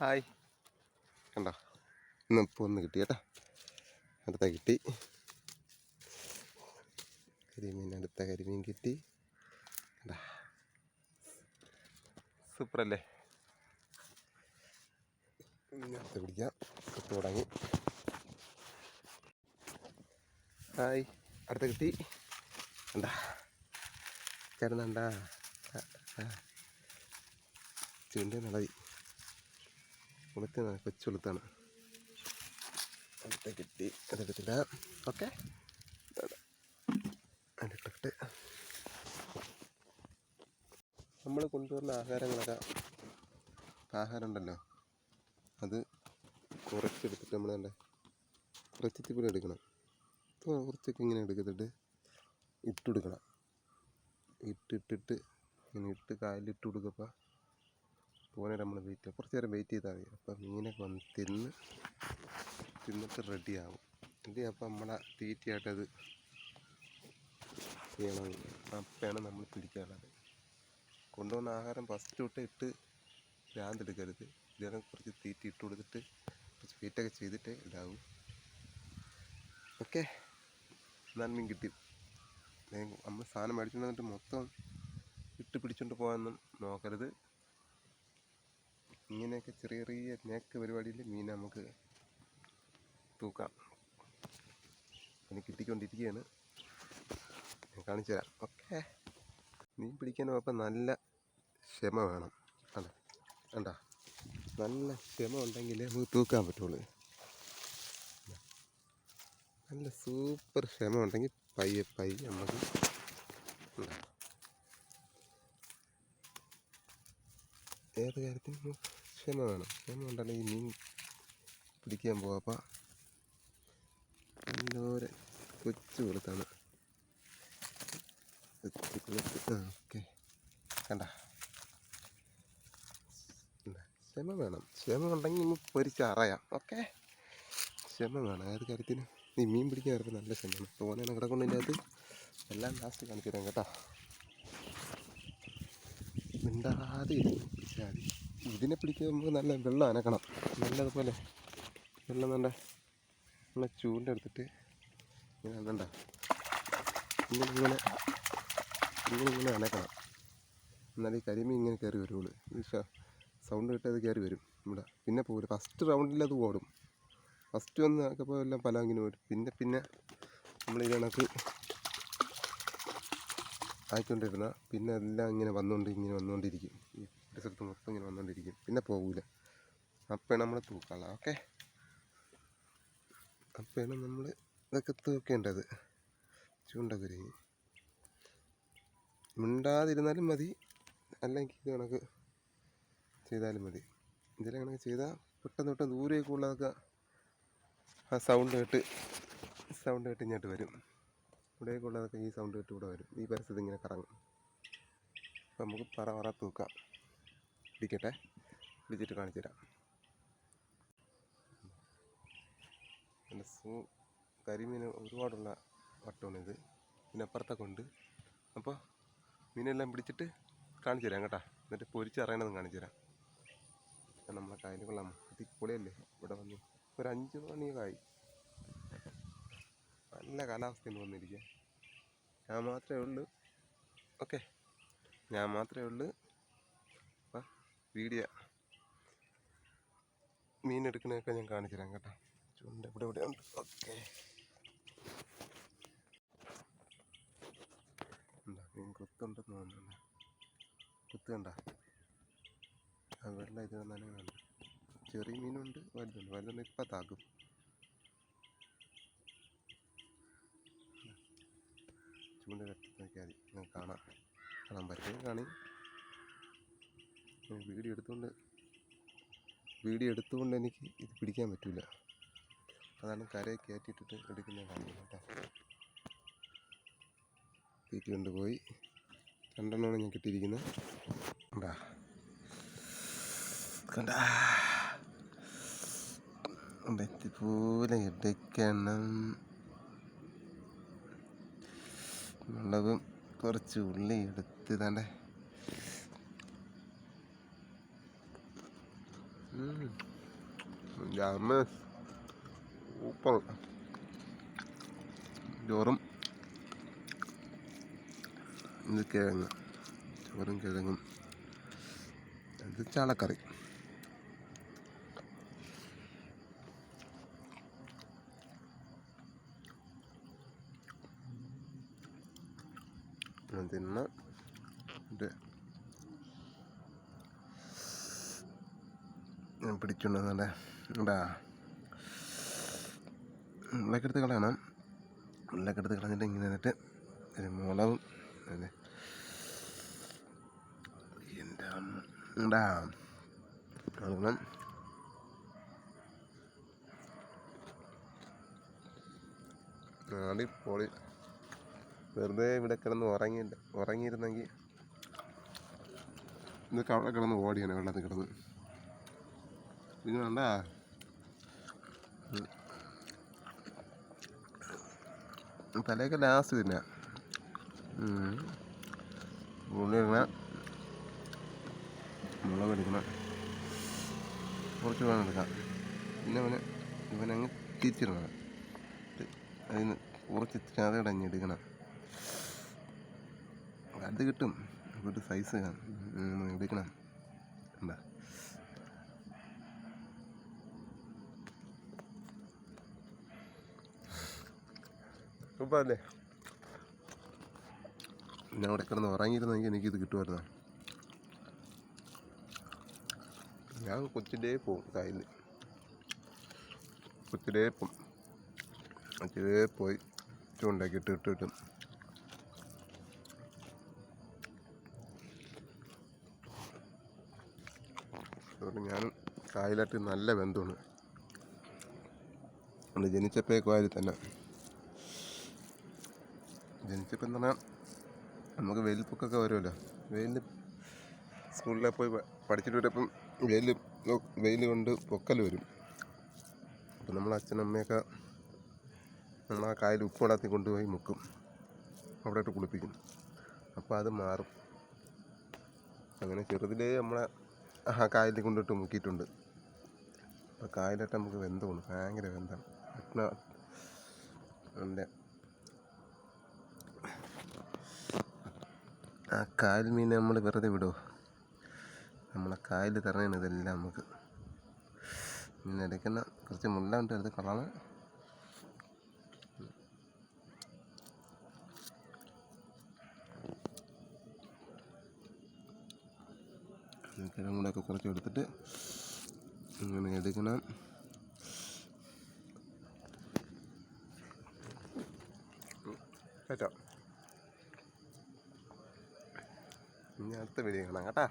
Hi. കണ്ടോ? ഇന്ന് ഒന്ന് കിട്ടി കേട്ടോ. അടുത്ത കിട്ടി. കരിമീൻ അടുത്ത കരിമീൻ കിട്ടി. കണ്ടാ? സൂപ്പറല്ലേ? അടുത്ത് പിടിക്കാം. കിട്ടു തുടങ്ങി. ഹായ്. അടുത്ത കിട്ടി. കണ്ടാ? ചേർന്നണ്ടാ ചുണ്ട നടതി കൊളുത്താണ് കൊച്ചുളുത്താണ് അടുത്ത കിട്ടി. അതെടുത്തില്ല ഓക്കെ. അതിട്ടിട്ട് നമ്മൾ കൊണ്ടുവരുന്ന ആഹാരങ്ങളൊക്കെ ആഹാരം ഉണ്ടല്ലോ. അത് കുറച്ചെടുത്തിട്ട് നമ്മൾ എന്താ പോലെ എടുക്കണം. ഇപ്പോൾ കുറച്ചൊക്കെ ഇങ്ങനെ എടുത്തിട്ട് ഇട്ടുകൊടുക്കണം ഇട്ടിട്ടിട്ട് ഇങ്ങനെ ഇട്ട് കാലിലിട്ട് കൊടുക്കപ്പോൾ പോനെ നമ്മൾ വെയിറ്റ് കുറച്ച് നേരം വെയിറ്റ് ചെയ്താൽ മതി. അപ്പം മീനൊക്കെ വന്ന് തിന്ന് തിന്നിട്ട് റെഡിയാവും റെഡി അപ്പം നമ്മളെ തീറ്റയായിട്ടത് ചെയ്യണം. അപ്പോഴാണ് നമ്മൾ പിടിക്കാനുള്ളത് കൊണ്ടുവന്ന ആഹാരം ഫസ്റ്റ് തൊട്ട് ഇട്ട് ഭ്രാന്തെടുക്കരുത് ഇതിനെ കുറച്ച് തീറ്റ ഇട്ട് കൊടുത്തിട്ട് കുറച്ച് വെയിറ്റൊക്കെ ചെയ്തിട്ട് ഇതാവും ഓക്കെ. എന്നാൽ മീൻ കിട്ടി. നമ്മൾ സാധനം മേടിച്ചുകൊണ്ട് വന്നിട്ട് മൊത്തം ഇട്ട് പിടിച്ചുകൊണ്ട് പോകാനൊന്നും നോക്കരുത്. ഇങ്ങനെയൊക്കെ ചെറിയ ചെറിയ നേക്ക് പരിപാടിയിൽ മീൻ നമുക്ക് തൂക്കാം. അതിന് കിട്ടിക്കൊണ്ടിരിക്കുകയാണ്. ഞാൻ കാണിച്ചു തരാം. ഓക്കെ. മീൻ പിടിക്കാൻ അപ്പം നല്ല ക്ഷമ വേണം. അതെ. വേണ്ട നല്ല ക്ഷമ ഉണ്ടെങ്കിലേ നമുക്ക് തൂക്കാൻ പറ്റുള്ളൂ. നല്ല സൂപ്പർ ക്ഷമ ഉണ്ടെങ്കിൽ പയ്യെ പയ്യെ നമുക്ക് ഏത് കാര്യത്തിനും ക്ഷമ വേണം. ക്ഷമ ഉണ്ടെങ്കിൽ മീൻ പിടിക്കാൻ പോവാപ്പോൾ എന്തോരെ കൊച്ചു കൊളുത്താണ് കൊച്ചു കൊളുത്ത് ഓക്കെ. കണ്ട. ക്ഷമ വേണം. ക്ഷമ ഉണ്ടെങ്കിൽ നമുക്ക് പൊരിച്ചറിയാം ഓക്കെ. ക്ഷമ വേണം. ഏത് കാര്യത്തിന്. നീ മീൻ പിടിക്കാൻ വരുമ്പോൾ നല്ല ക്ഷമയാണ്. തോനെ കിടക്കൊണ്ടതിന്റെ അകത്ത് എല്ലാം ലാസ്റ്റ് കാണിച്ചു തരാം കേട്ടോ. മിണ്ടാതെ ഇരുന്ന് പിടിച്ചാൽ മതി ഇതിനെ പിടിക്കുമ്പോൾ നല്ല വെള്ളം അനക്കണം. നല്ലതുപോലെ വെള്ളം നല്ല നല്ല ചൂണ്ടെടുത്തിട്ട് ഇങ്ങനെ അനണ്ട ഇങ്ങനെ ഇങ്ങനെ ഇങ്ങനെ ഇങ്ങനെ അനക്കണം. എന്നാൽ ഈ കരിമീൻ ഇങ്ങനെ കയറി വരുള്ളൂ. ഈ സൗണ്ട് കിട്ടത് കയറി വരും ഇവിടെ. പിന്നെ പോകില്ല ഫസ്റ്റ് റൗണ്ടിൽ അത് ഓടും. ഫസ്റ്റ് വന്ന് അപ്പോൾ എല്ലാം പല അങ്ങനെ വരും പിന്നെ പിന്നെ നമ്മൾ ഈ കണക്ക് ആയിക്കൊണ്ടിരുന്ന പിന്നെ എല്ലാം ഇങ്ങനെ വന്നുകൊണ്ട് ഇങ്ങനെ വന്നുകൊണ്ടിരിക്കും ഈ സ്ഥലത്ത് മൊത്തം ഇങ്ങനെ വന്നുകൊണ്ടിരിക്കും പിന്നെ പോകൂല അപ്പോഴാണ് നമ്മൾ തൂക്കാള ഓക്കെ? അപ്പോഴാണ് നമ്മൾ ഇതൊക്കെ തൂക്കേണ്ടത്. ചൂണ്ടക്കുരുങ്ങി മിണ്ടാതിരുന്നാലും മതി. അല്ലെങ്കിൽ ഇത് കണക്ക് ചെയ്താലും മതി. ഇതിലെ കണക്ക് ചെയ്താൽ പെട്ടെന്ന് പെട്ടെന്ന് ദൂരേക്ക് ഉള്ളതൊക്കെ ആ സൗണ്ട് കേട്ട് സൗണ്ട് കേട്ട് ഇങ്ങോട്ട് വരും. ഇവിടെയൊക്കെ ഉള്ളതൊക്കെ ഈ സൗണ്ട് കേട്ട് ഇവിടെ വരും. ഈ പരിസരത്ത് ഇങ്ങനെ കറങ്ങും. അപ്പം നമുക്ക് പറ പറ തൂക്കാം. പിടിക്കട്ടെ പിടിച്ചിട്ട് കാണിച്ചു തരാം. പിന്നെ സൂ കരിമീൻ ഒരുപാടുള്ള വട്ടമാണിത്. പിന്നെ അപ്പുറത്തൊക്കെ ഉണ്ട് അപ്പോൾ മീനെല്ലാം പിടിച്ചിട്ട് കാണിച്ചു തരാം കേട്ടോ. എന്നിട്ട് പൊരിച്ചറിയണതും കാണിച്ചു തരാം. നമ്മളെ കായൽ കൊള്ളാം. അതിപ്പൊളിയല്ലേ ഇവിടെ വന്ന് ഒരു അഞ്ച് മണിയൊക്കെ നല്ല കാലാവസ്ഥയിൽ വന്നിരിക്കുക ഞാൻ മാത്രമേ ഉള്ളൂ. ഓക്കെ. ഞാൻ മാത്രമേ ഉള്ളൂ. വീഡിയോ. മീൻ എടുക്കണതൊക്കെ ഞാൻ കാണിച്ചു തരാം കേട്ടോ ഇവിടെ ഇവിടെ ഓക്കെ. എന്താ മീൻ കുത്തുണ്ടെന്ന് തോന്നുന്നു. കുത്ത് കണ്ട? വെള്ളം ഇത് നനയുന്നുണ്ട് ചെറിയ മീനുണ്ട് വലുതുണ്ട്. വലുതുണ്ട് ഇപ്പം താക്കും. ചൂണ്ട കത്തി നോക്കിയാൽ മതി. കാണാം. കാണാൻ പറ്റുമെങ്കിൽ കാണി. വീഡിയോ എടുത്തുകൊണ്ട് വീഡിയോ എടുത്തുകൊണ്ട് എനിക്ക് ഇത് പിടിക്കാൻ പറ്റില്ല അതാണ് കരയെ കയറ്റിയിട്ടിട്ട് എടുക്കുന്ന കാര്യം കേട്ടോ. തീറ്റി കൊണ്ടുപോയി രണ്ടെണ്ണമാണ് ഞാൻ കിട്ടിയിരിക്കുന്നത്. കണ്ടാ? കണ്ടാ? പോലെ എടുക്കണം. മുളകും കുറച്ച് ഉള്ളി എടുത്ത് താണ്ടേ. അമ്മ സൂപ്പർ. ചോറും. ഇത് കിഴങ്ങ് ചോറും കിഴങ്ങും. ഇത് ചാളക്കറി. തിന്ന. ഞാൻ പിടിച്ചുകൊണ്ട് നല്ല എന്താ ഉള്ളൊക്കെ കളയണം. ഉള്ളൊക്കെ എടുത്ത് കളഞ്ഞിട്ട് ഇങ്ങനെ എന്നിട്ട് ഒരു മുളകും അല്ലേ എന്റെ കളയണം. അടിപൊളി വെറുതെ ഇവിടെ കിടന്ന് ഉറങ്ങിയില്ല. ഉറങ്ങിയിരുന്നെങ്കിൽ ഇതൊക്കെ അവിടെ കിടന്ന് ഓടിയാണ് വെള്ളത്തിൽ കിടന്ന്. വേണ്ട തലയൊക്കെ ലാസ്റ്റ് തിന്ന. ഉള്ളി മുളക് എടുക്കണം. കുറച്ച് വേണം എടുക്കാം. പിന്നെ ഇവനെ ഇവനങ്ങ് തിരിച്ചിടണം അതിന് കുറച്ച് ചതടഞ്ഞ് എടുക്കണം. അത് കിട്ടും. ഒരു സൈസ് എടുക്കണം എന്താ അല്ലേ ഞാൻ അവിടെ കിടന്ന് ഉറങ്ങിയിരുന്നെങ്കിൽ എനിക്കിത് കിട്ടുമായിരുന്നു? ഞാൻ കൊച്ചിന്റെ പോവും കായലിൽ കൊച്ചിലേ പോവും. കൊച്ചിലേ പോയി ചൂണ്ടാക്കി ഇട്ട് ഇട്ട് കിട്ടും അതുകൊണ്ട് ഞാൻ കായലായിട്ട് നല്ല ബന്ധമാണ്. നമ്മൾ ജനിച്ചപ്പോഴേക്കും അതിൽ തന്നെ. ജനിച്ചപ്പോൾ എന്ന് പറഞ്ഞാൽ നമുക്ക് വെയിൽപ്പൊക്കൊക്കെ വരുമല്ലോ. വെയിൽ സ്കൂളിലെ പോയി പഠിച്ചിട്ട് വരപ്പം വെയിൽ വെയിൽ കൊണ്ട് പൊക്കൽ വരും. അപ്പം നമ്മൾ അച്ഛനും അമ്മയൊക്കെ നമ്മൾ ആ കായൽ ഉപ്പ് വെള്ളത്തിൽ കൊണ്ടുപോയി മുക്കും. അവിടെ ഇട്ട് കുളിപ്പിക്കും. അപ്പോൾ അത് മാറും. അങ്ങനെ ചെറുതിലേ നമ്മളെ ആ കായലിൽ കൊണ്ടിട്ട് മുക്കിയിട്ടുണ്ട്. അപ്പോൾ കായലിട്ട് നമുക്ക് വെന്തമാണ് ഭയങ്കര ബന്ധമാണ് പറ്റുന്ന ആ കായൽ മീനെ നമ്മൾ വെറുതെ വിടുമോ നമ്മളെ കായൽ തരണേണ് ഇതെല്ലാം നമുക്ക്. ഇങ്ങനെ എടുക്കുന്ന കുറച്ച് മുള്ള ഉണ്ട് എടുത്ത് കളാണ് കിഴങ്ങും കൂടെ ഒക്കെ കുറച്ച് എടുത്തിട്ട് ഇങ്ങനെ എടുക്കണം. കേട്ടോ? ഇനി അടുത്ത വീഡിയോ കാണാം കേട്ടാ.